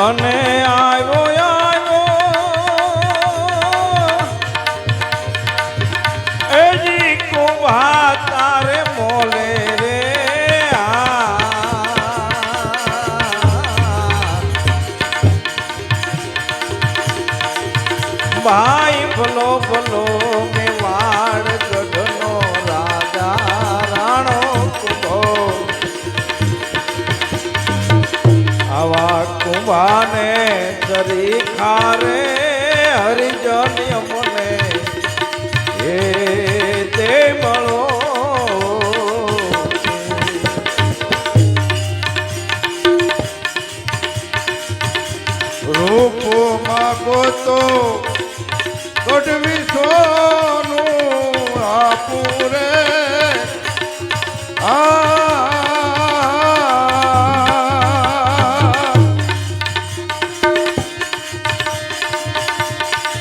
અને આવ્યો આવ્યો એજી કુંભા તારે મોલે રે ભાઈ ભલો ભલો હરી ખારે હરિજન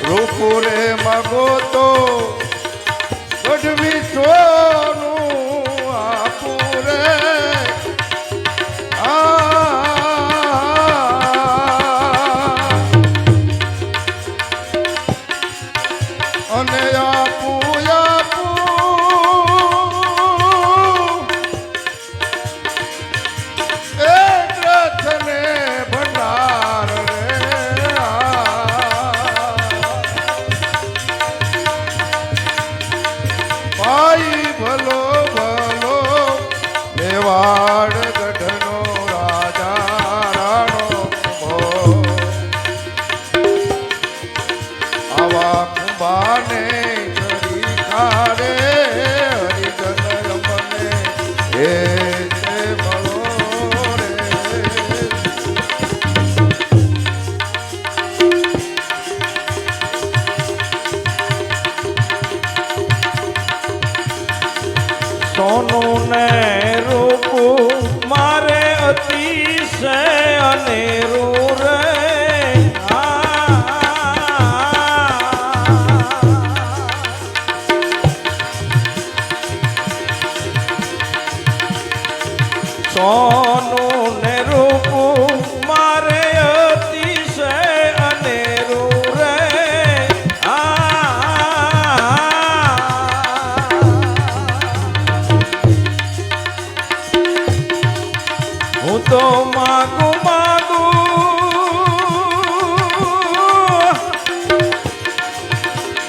રૂપુરે મગો તો ગઢવી છો સોનું ને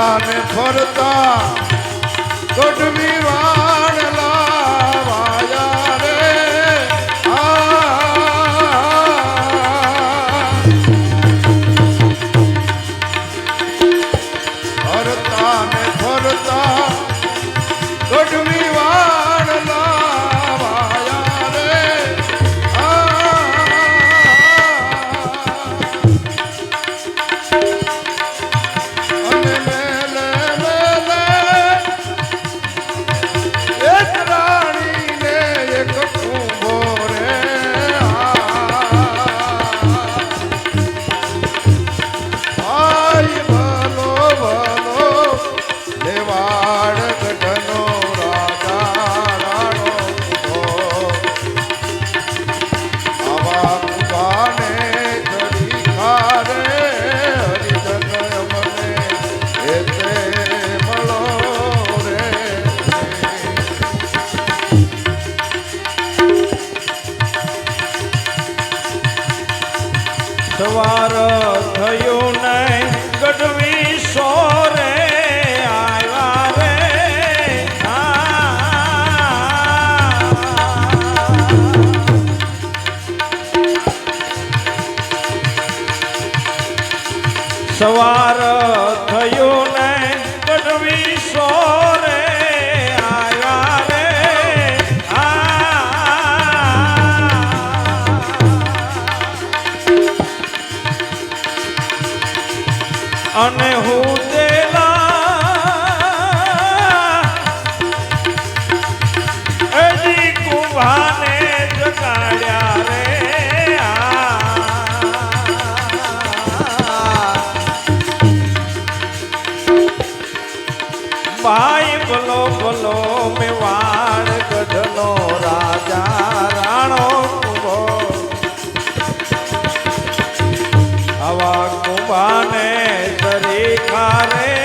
में फरता गुड સવાર થયો ને કડવી સોરે આવ્યા રે. અને હું ભાઈ ભલો ભલો મેવાડ ગઢનો રાજા રાણો કુંભો. આવા કુંભાને તરી ખારે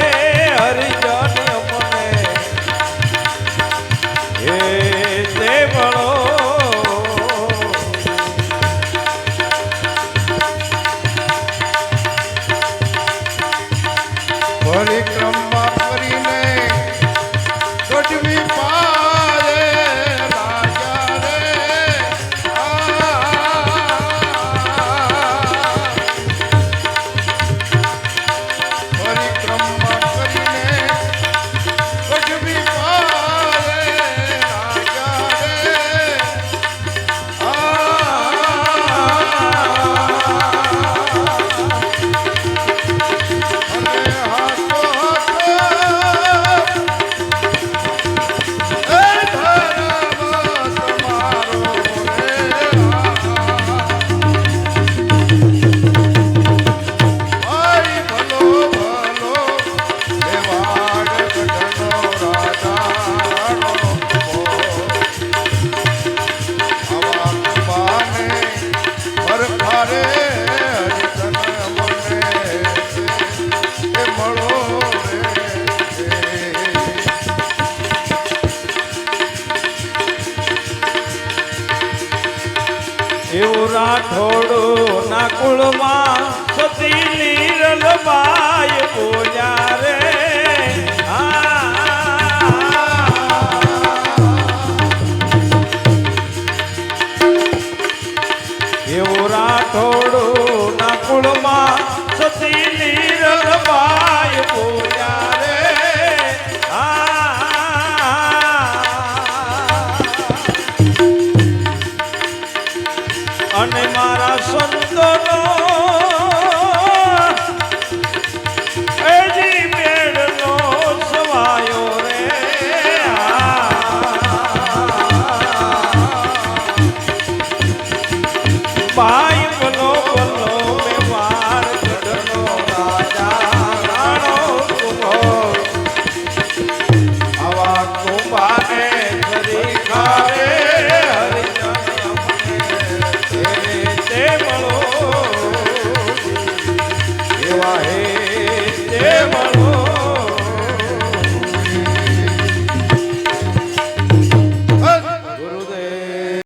મારા સંતોનો